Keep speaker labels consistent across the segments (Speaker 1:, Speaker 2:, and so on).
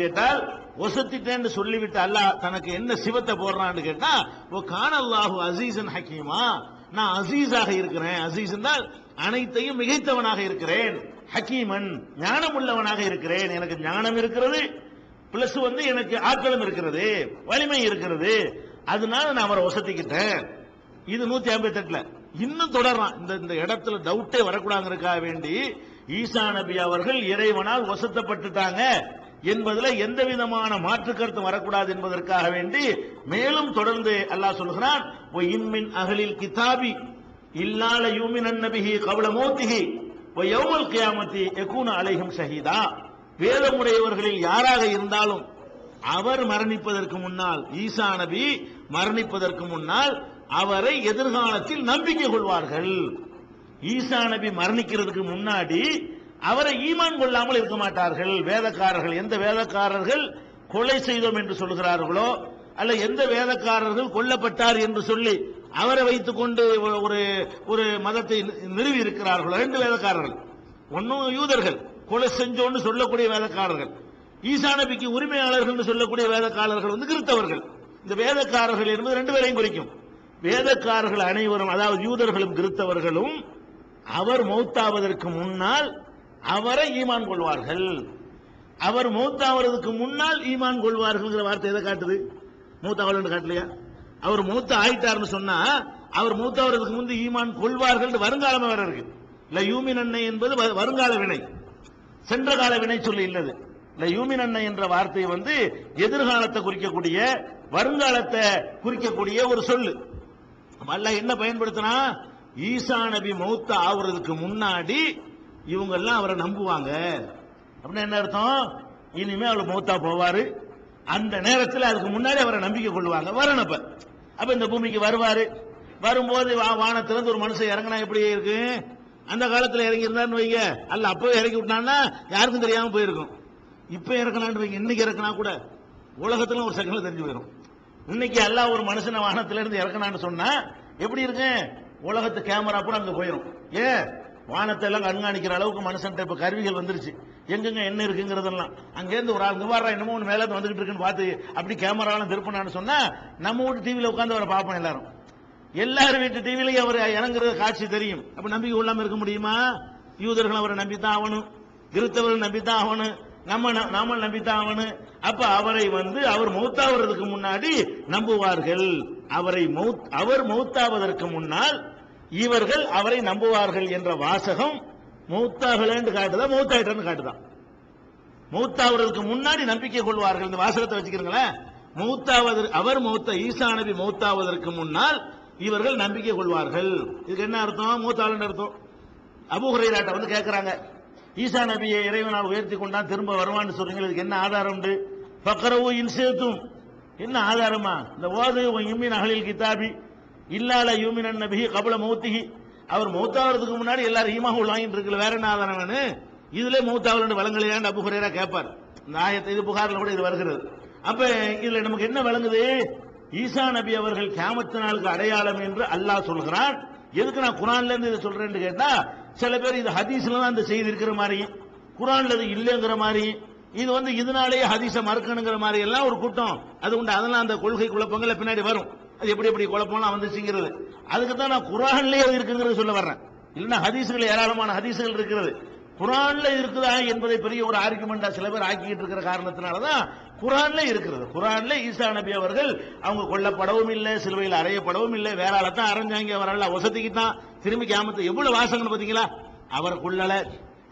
Speaker 1: கேட்டால் ஒசத்திட்டேன்னு சொல்லிவிட்டு அல்லாஹ் தனக்கு என்ன சிவத்தை போடுறான்னு கேட்டா ஓ கானல்லாஹு அசீசன் ஹக்கீமா. நான் அசீஸாக இருக்கிறேன். அசீஸ் என்றால் அனைத்தையும் மிகைத்தவனாக இருக்கிறேன். ஹக்கீமன் ஞானம் உள்ளவனாக இருக்கிறேன். எனக்கு ஞானம் இருக்கிறது. பிளஸ் வந்து எனக்கு ஆட்களும் இருக்கிறது. வலிமை இருக்கிறது. அதனால நான் அவரை வசத்திக்கிட்டேன் இது நூத்தி ஐம்பத்தி எட்டுல இன்னும் தொடர்றான் இந்த இந்த இடத்துல டவுட்டே வரக்கூடாதுக்காக வேண்டி ஈசா நபி அவர்கள் இறைவனால் வசத்தப்பட்டுட்டாங்க என்பதில் எந்த விதமான மாற்று கருத்து வரக்கூடாது என்பதற்காக வேண்டி மேலும் தொடர்ந்து அல்லாஹ் சொல்கிறான் "ஒ அகலில் கிதாபி இல்லால யூமின் நபிஹி கபல மோத்திஹி ஒ யௌமல் கியாமத்தி எக்கூன அலைஹும் ஷஹீதா. வேதமுடையவர்களில் யாராக இருந்தாலும் அவர் மரணிப்பதற்கு முன்னால் ஈசா நபி மரணிப்பதற்கு முன்னால் அவரை எதிர்காலத்தில் நம்பிக்கை கொள்வார்கள். ஈசா நபி மரணிக்கிறதுக்கு முன்னாடி அவரை ஈமான் கொள்ளாமல் இருக்க மாட்டார்கள். வேதக்காரர்கள் எந்த வேதக்காரர்கள் கொலை செய்தோம் என்று சொல்கிறார்களோ அல்ல எந்த வேதக்காரர்கள் கொல்லப்பட்டார் என்று சொல்லி அவரை வைத்துக் கொண்டு ஒரு ஒரு மதத்தை நிறுவி இருக்கிறார்களோ? ரெண்டு வேதக்காரர்கள். ஒன்னும் யூதர்கள். கொலை செஞ்சோன்னு சொல்லக்கூடிய வேதக்காரர்கள். ஈசா நபிக்கு உரிமையாளர்கள் சொல்லக்கூடிய வேதக்காரர்கள் வந்து கிறிஸ்தவர்கள். இந்த வேதக்காரர்கள் என்பது ரெண்டு பேரையும் குறிக்கும். வேதக்காரர்கள் அனைவரும் அதாவது யூதர்களும் கிறிஸ்தவர்களும் அவர் மௌத்தாவதற்கு முன்னால் அவரை ஈமான் கொள்வார்கள். அவர் மூத்தாவதுக்கு முன்னால் ஈமான் கொள்வார்கள் வார்த்தை எதை காட்டுது? மூத்தாவல் காட்டலையா? அவர் மூத்த ஆயிட்டார்னு சொன்னா அவர் மூத்தாவதுக்கு முன்பு ஈமான் கொள்வார்கள் வருங்காலமே வர இருக்கு. இல்ல யூமின் அன்னை என்பது வ- வருங்கால வினை. சென்ற கால வினை சொல்லி இல்லது. இல்ல யூமின் அன்னை என்ற வார்த்தை வந்து எதிர்காலத்தை குறிக்கக்கூடிய வருங்காலத்தை குறிக்கக்கூடிய ஒரு சொல்லு. அல்ல என்ன பயன்படுத்தினா? ஈசா நபி மௌத்த ஆகுறதுக்கு முன்னாடி இவங்கெல்லாம் அவரை நம்புவாங்க. அப்படின்னா என்ன அர்த்தம்? இனிமே அவர் மூத்தா போவாரு. அந்த நேரத்தில் அதுக்கு முன்னாடி அவரை நம்பிக்கை கொள்வாங்க வரணும் அப்ப. அப்ப இந்த பூமிக்கு வருவாரு. வரும்போது வா- வானத்திலிருந்து ஒரு மனுஷன் இறங்கினா எப்படி இருக்கு? அந்த காலத்தில் இறங்கி இருந்தான்னு வைங்க. அல்ல அப்பவே இறக்கி விட்டான்னா யாருக்கும் தெரியாம போயிருக்கும். இப்ப இறக்கணான்னு வைங்க. இன்னைக்கு இறக்கினா கூட உலகத்துல ஒரு செகண்ட்ல தெரிஞ்சு போயிடும் இன்னைக்கு எல்லாம் ஒரு மனுஷனை வானத்திலிருந்து இறக்கணான்னு சொன்னா எப்படி இருக்கு? உலகத்து கேமரா கூட அங்க போயிடும் ஏன்? வானத்தை எல்லாம் கண்காணிக்கிற அளவுக்கு மனுஷன்ட்ட இப்ப கருவிகள் வந்துருச்சு. எங்கெங்க என்ன இருக்குங்கிறதெல்லாம். அங்கேருந்து ஒரு ஆள் நிவாரணம் என்னமோ ஒன்று மேலே வந்துகிட்டு இருக்குன்னு பார்த்து அப்படி கேமராலாம் திருப்பினான்னு சொன்னா நம்ம வீட்டு டிவியில் உட்காந்து அவரை பார்ப்போம் எல்லாரும். எல்லாரும் வீட்டு டிவிலையும் அவர் இறங்குறது காட்சி தெரியும். அப்ப நம்பிக்கை இல்லாமல் இருக்க முடியுமா? யூதர்கள் அவரை நம்பித்தான் ஆகணும். கிறிஸ்தவர்கள் நம்பித்தான் ஆகணும். நம்ம நாம நம்பித்தான் ஆகணும். அப்ப அவரை வந்து அவர் மௌத்தாவதற்கு முன்னாடி நம்புவார்கள். அவரை மௌத் அவர் மௌத்தாவதற்கு முன்னால் இவர்கள் அவரை நம்புவார்கள் என்ற வாசகம் மூத்தாகலன்னு காட்டுதா மூத்தாயிட்டன்னு காட்டுதான் மூத்தாவர்களுக்கு முன்னாடி நம்பிக்கை கொள்வார்கள். இந்த வாசகத்தை வச்சுக்கிறீங்களேன். மூத்தாவது அவர் மூத்த ஈசா நபி மூத்தாவதற்கு முன்னால் இவர்கள் நம்பிக்கை கொள்வார்கள். இதுக்கு என்ன அர்த்தம்? மூத்தாளன் அர்த்தம்? அபு வந்து கேட்கிறாங்க ஈசா நபியை இறைவனால் உயர்த்தி கொண்டான் திரும்ப வருவான்னு சொல்றீங்க இதுக்கு என்ன ஆதாரம் உண்டு? பக்கரவு இன்சேத்தும் என்ன ஆதாரமா? இந்த ஓது யுமின் அகலில் கிதாபி இல்லால யூமின் நபி கபல மௌத்திகி அவர் மௌத்தாவதுக்கு முன்னாடி எல்லாரும் ஈமாக உள்ளாங்கிட்டு இருக்கல வேற என்ன ஆதாரம்னு இதுல மௌத்தாவலன்னு வழங்கலையான்னு அபு ஹுரேரா கேட்பார்? இந்த ஆயத்தை இது புகாரில் கூட இது வருகிறது. அப்ப இதுல நமக்கு என்ன விளங்குது? ஈசா நபி அவர்கள் கேமத்து நாளுக்கு அடையாளம் என்று அல்லாஹ் சொல்கிறான். எதுக்கு நான் குரான்ல இருந்து இதை சொல்றேன்னு கேட்டா சில பேர் இது ஹதீஸ்ல தான் இந்த செய்தி இருக்கிற மாதிரி குரான்ல இது இல்லைங்கிற மாதிரி இது வந்து இதனாலேயே ஹதீச மறுக்கணுங்கிற மாதிரி எல்லாம் ஒரு கூட்டம். அது உண்டு. அதெல்லாம் அந்த கொள்கை குழப்பங்களை பின்னாடி வரும். அது எப்படி எப்படி குழப்பம்லாம் வந்துச்சுங்கிறது. அதுக்கு தான் நான் குரான்லேயே அது இருக்குங்கிறது சொல்ல வர்றேன். இல்லைன்னா ஹதீஸுகள் ஏராளமான ஹதீஸுகள் இருக்கிறது குரான்ல இருக்குதா என்பதை பெரிய ஒரு ஆர்குமெண்டா சில பேர் ஆக்கிட்டு இருக்கிற காரணத்தினாலதான் குரான்ல இருக்கிறது. குரான்ல ஈசா நபி அவர்கள் அவங்க கொல்லப்படவும் இல்லை சிலுவையில் அறையப்படவும் இல்லை வேற ஆளை தான் அரைஞ்சாங்க அவரால் வசதிக்குத்தான் திரும்பி கேமத்து எவ்வளவு வாசகம் பாத்தீங்களா? அவர் கொல்லல.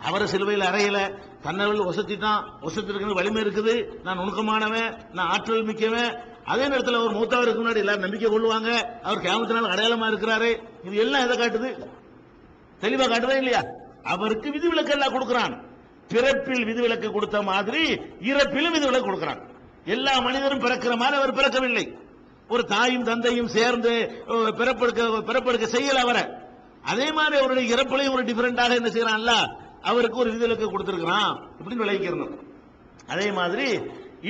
Speaker 1: அவரை சிலுவையில் அறையில. தன்னவர்கள் வசதித்தான் வசத்திற்கு வலிமை இருக்குது. நான் நுணுக்கமானவன். நான் ஆற்றல் மிக்கவன். அதே நேரத்தில் அவர் மூத்தவருக்கு முன்னாடி எல்லாரும் நம்பிக்கை கொள்வாங்க அவர் கேமத்தினால் அடையாளமா இருக்கிறாரு. இது எல்லாம் எதை காட்டுது? தெளிவா காட்டுதா இல்லையா? அவருக்கு விதிவிலக்கு எல்லாம் கொடுக்கிறான். பிறப்பில் விதிவிலக்கு கொடுத்த மாதிரி இறப்பிலும் விதிவிலக்கு கொடுக்கிறான். எல்லா மனிதரும் பிறக்கிற மாதிரி அவர் பிறக்கவில்லை. ஒரு தாயும் தந்தையும் சேர்ந்து பிறப்பெடுக்க பிறப்பெடுக்க செய்யல அவரை. அதே மாதிரி அவருடைய இறப்புலையும் ஒரு டிஃபரெண்டாக என்ன செய்யறான்ல அவருக்கு ஒரு விதிவிலக்கு கொடுத்துருக்கிறான் இப்படின்னு விளைவிக்கிறணும் அதே மாதிரி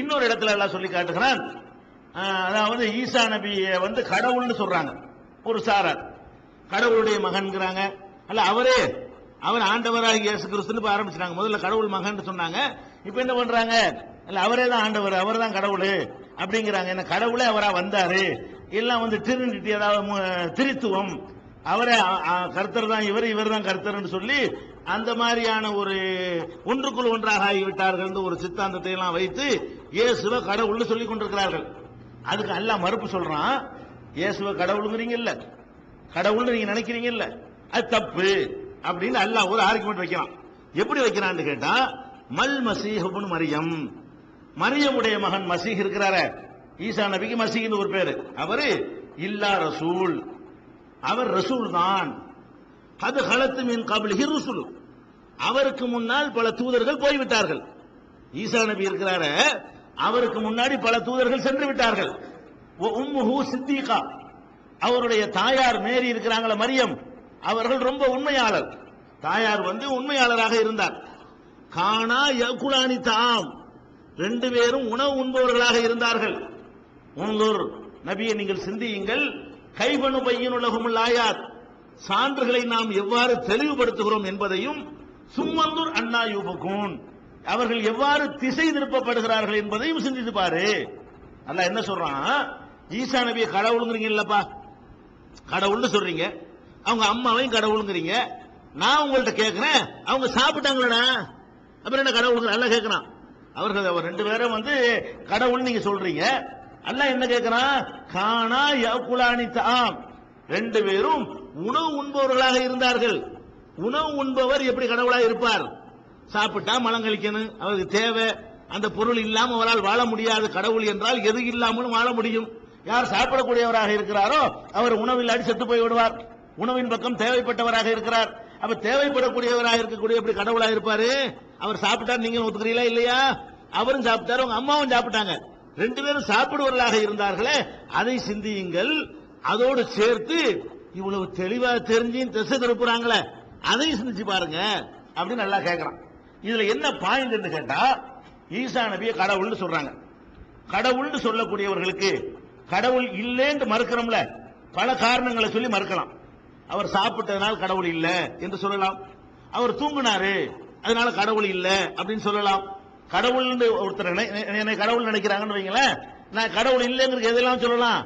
Speaker 1: இன்னொரு இடத்துல எல்லாம் சொல்லி காட்டுகிறான். அதாவது ஈசா நபியை வந்து கடவுள்னு சொல்றாங்க. ஒரு சாரார். கடவுளுடைய மகன்கிறாங்க. அல்ல அவரே அவர் ஆண்டவராக இயேசு கிறிஸ்துன்னு ஆரம்பிச்சிட்டாங்க. முதல்ல கடவுள் மகன் சொன்னாங்க. இப்போ என்ன பண்றாங்க? இல்ல அவரே தான் ஆண்டவர் அவர் தான் கடவுள் அப்படிங்கிறாங்க. என்ன கடவுளே அவரா வந்தாரு. எல்லாம் வந்து திருநிட்டி அதாவது திரித்துவம். அவரே கர்த்தர் தான் இவர் இவர் தான் கர்த்தர்னு சொல்லி அந்த மாதிரியான ஒரு ஒன்றுக்குள் ஒன்றாக ஆகிவிட்டார்கள் ஒரு சித்தாந்தத்தை எல்லாம் வைத்து இயேசுவ கடவுள்னு சொல்லிக் கொண்டிருக்கிறார்கள். அதுக்கு அல்லாஹ் மறுப்பு சொல்றான் இயேசுவ கடவுளுங்கிறீங்கல்ல. கடவுள்னு நீங்க நினைக்கிறீங்கல்ல. அது தப்பு அப்படின்னு அல்லாஹ் ஒரு ஆர்குமெண்ட் வைக்கிறான். எப்படி வைக்கிறான்னு கேட்டா மல் மசீஹபுன் மரியம். மரியமுடைய மகன் மசீஹ் இருக்கிறார. ஈசா நபிக்கு மசீஹ்னு ஒரு பேரு. அவரு இல்லா ரசூல். அவர் ரசூல் தான் அது ஹலத்து மின் கபிலிஹி ருசுலு. அவருக்கு முன்னால் பல தூதர்கள் போய்விட்டார்கள். ஈசா நபி இருக்கிறார அவருக்கு முன்னாடி பல தூதர்கள் சென்று விட்டார்கள். உம்முஹு சித்திகா. அவருடைய தாயார் மேரி இருக்கிறாங்களே மரியம் அவர்கள் ரொம்ப உண்மையாளர். தாயார் வந்து உண்மையாளராக இருந்தார். காணா யகுலானி தாம். ரெண்டு பேரும் உணவு உண்பவர்களாக இருந்தார்கள். உங்கள் நபியை நீங்கள் சிந்தியுங்கள். கைபனு பையன் உலகமுல் ஆயாத். சான்றுகளை நாம் எவ்வாறு தெளிவுபடுத்துகிறோம் என்பதையும் சும்மந்தூர் அண்ணா யூபகூன் அவர்கள் எவ்வாறு திசை திருப்பப்படுகிறார்கள் என்பதையும் சிந்தித்து பாரு. அல்ல என்ன சொல்றான்? ஈசா நபியை கடவுளுங்கிறீங்க இல்லப்பா கடவுள்னு சொல்றீங்க. அவங்க அம்மாவையும் கடவுளுங்கிறீங்க. நான் உங்கள்கிட்ட கேட்கிறேன் அவங்க சாப்பிட்டாங்களா அப்புறம் என்ன கடவுளுங்க நல்லா கேட்கிறான் அவர்கள் அவர் ரெண்டு பேரும் வந்து கடவுள் நீங்க சொல்றீங்க. அல்ல என்ன கேட்கிறான் காணா யகுலானி தாம் ரெண்டு பேரும் உணவு உண்பவர்களாக இருந்தார்கள். உணவு உண்பவர் எப்படி கடவுளாக இருப்பார்? சாப்பிட்டா மலம் கழிக்கணும் அவருக்கு தேவை. அந்த பொருள் இல்லாம அவரால் வாழ முடியாது. கடவுள் என்றால் எது இல்லாமலும் வாழ முடியும். யார் சாப்பிடக்கூடியவராக இருக்கிறாரோ அவர் உணவில்லாடி செத்து போய் விடுவார். உணவின் பக்கம் தேவைப்பட்டவராக இருக்கிறார். அப்ப தேவைப்படக்கூடியவராக இருக்கக்கூடிய எப்படி கடவுளாக இருப்பாரு? அவர் சாப்பிட்டார் நீங்களும் ஒத்துக்கிறீங்களா இல்லையா? அவரும் சாப்பிட்டாரு உங்க அம்மாவும் சாப்பிட்டாங்க. ரெண்டு பேரும் சாப்பிடுவர்களாக இருந்தார்களே அதை சிந்தியுங்கள். அதோடு சேர்த்து இவ்வளவு தெளிவா தெரிஞ்சு திசை திருப்புறாங்களே அதையும் சிந்திச்சு பாருங்க அப்படின்னு நல்லா கேட்கறான் இதுல என்ன பாயிண்ட் கேட்டா ஈசா நபிய கடவுள்னு சொல்றாங்க. கடவுள்னு சொல்லக்கூடியவர்களுக்கு கடவுள் இல்லைன்னு மறுக்கிறோம்ல பல காரணங்களை சொல்லி மறுக்கலாம். அவர் சாப்பிட்டதனால் கடவுள் இல்லை என்று சொல்லலாம். அவர் தூங்கினாரு அதனால கடவுள் இல்லை அப்படின்னு சொல்லலாம். கடவுள் ஒருத்தர் என்னை கடவுள் நினைக்கிறாங்கன்னு வைங்களேன் நான் கடவுள் இல்லைங்கிறது எதெல்லாம் சொல்லலாம்?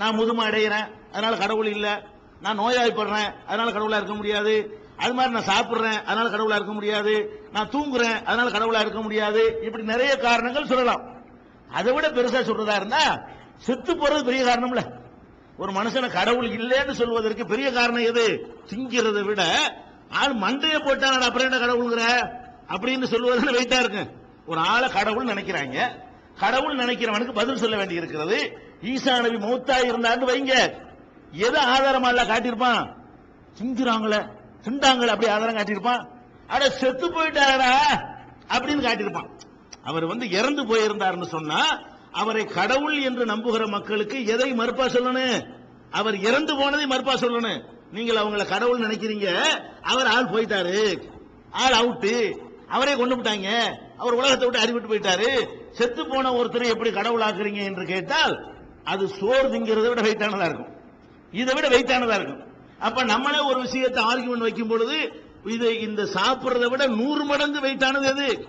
Speaker 1: நான் முதுமை அடைகிறேன் அதனால கடவுள் இல்லை. நான் நோயாளிப்படுறேன் அதனால கடவுளா இருக்க முடியாது. அது மாதிரி நான் சாப்பிட்றேன் அதனால கடவுளா இருக்க முடியாது. நான் தூங்குறேன் அதனால கடவுளா இருக்க முடியாது. இப்படி நிறைய காரணங்கள் சொல்லலாம். அதை விட பெருசா சொல்றதா இருந்தா செத்து போறது பெரிய காரணம்ல. ஒரு மனுஷனை கடவுள் இல்லைன்னு சொல்வதற்கு பெரிய காரணம் எது? திங்கிறதை விட ஆள் மண்டைய நான் அப்புறம் என்ன கடவுளுங்கிற? அப்படின்னு சொல்வதில் வெயிட்டா இருக்கு. ஒரு ஆளை கடவுள் நினைக்கிறாங்க. கடவுள் நினைக்கிறவனுக்கு பதில் சொல்ல வேண்டி இருக்கிறது ஈசா நபி மூத்தா இருந்தான்னு வைங்க. எதை ஆதாரமா இல்ல காட்டியிருப்பான்? திங்கிறாங்களே திண்டாங்களே அப்படி ஆதாரம் காட்டியிருப்பான். அட செத்து போயிட்டாரா அப்படின்னு காட்டியிருப்பான். அவர் வந்து இறந்து போயிருந்தார்னு சொன்னா அவரை கடவுள் என்று நம்புகிற மக்களுக்கு எதை மறுப்பா சொல்லணும்? அவர் இறந்து போனதை மறுப்பா சொல்லணும். நீங்கள் அவங்கள கடவுள் நினைக்கிறீங்க. அவர் ஆள் போயிட்டாரு. ஆள் அவுட்டு. அவரே கொண்டு விட்டாங்க அவர் உலகத்தை விட்டு அறிவிட்டு போயிட்டாரு. செத்து போன ஒருத்தரை எப்படி கடவுளாக்குறீங்க என்று கேட்டால் அது சோறு திங்கிறதை விட வைத்தானதா இருக்கும். இதை விட வெயிட்டானதா இருக்கும். அப்ப நம்மளே ஒரு விஷயத்தை ஆர்குமெண்ட் வைக்கும் பொழுது இது இந்த சாப்பிட்றத விட நூறு மடங்கு வெயிட்டானது எது?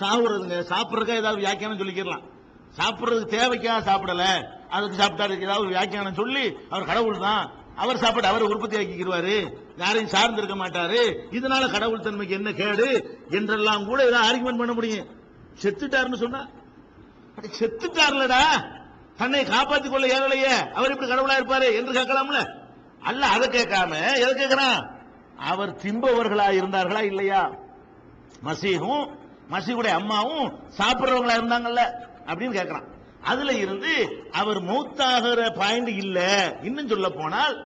Speaker 1: சாப்பிட்றதுங்க. சாப்பிட்றதுக்கா ஏதாவது வியாக்கியானம் சொல்லிக்கிறலாம் சாப்பிட்றது தேவைக்காக சாப்பிடல? அதுக்கு சாப்பிட்டாரு ஏதாவது வியாக்கியானம் சொல்லி அவர் கடவுள் தான். அவர் சாப்பாடு அவர் உற்பத்தி ஆக்கிக்கிறாரு யாரையும் சார்ந்து இருக்க மாட்டாரு. இதனால கடவுள் தன்மைக்கு என்ன கேடு? என்றெல்லாம் கூட ஏதாவது ஆர்குமெண்ட் பண்ண முடியும். செத்துட்டாருன்னு சொன்னா? செத்துட்டார்லடா. தன்னை காப்பாற்றிக் கொள்ள இயலலையே அவர் இப்படி கடவுளா இருப்பாரு என்று கேட்கலாம்ல? அல்ல அதை கேட்காம எதை கேட்கிறான்? அவர் தின்பவர்களா இருந்தார்களா இல்லையா? மசீகும் மசீகுடைய அம்மாவும் சாப்பிடுறவங்களா இருந்தாங்கல்ல? அப்படின்னு கேட்கிறான். அதுல இருந்து அவர் மௌத்தாகிற பாயிண்ட் இல்ல. இன்னும் சொல்ல போனால்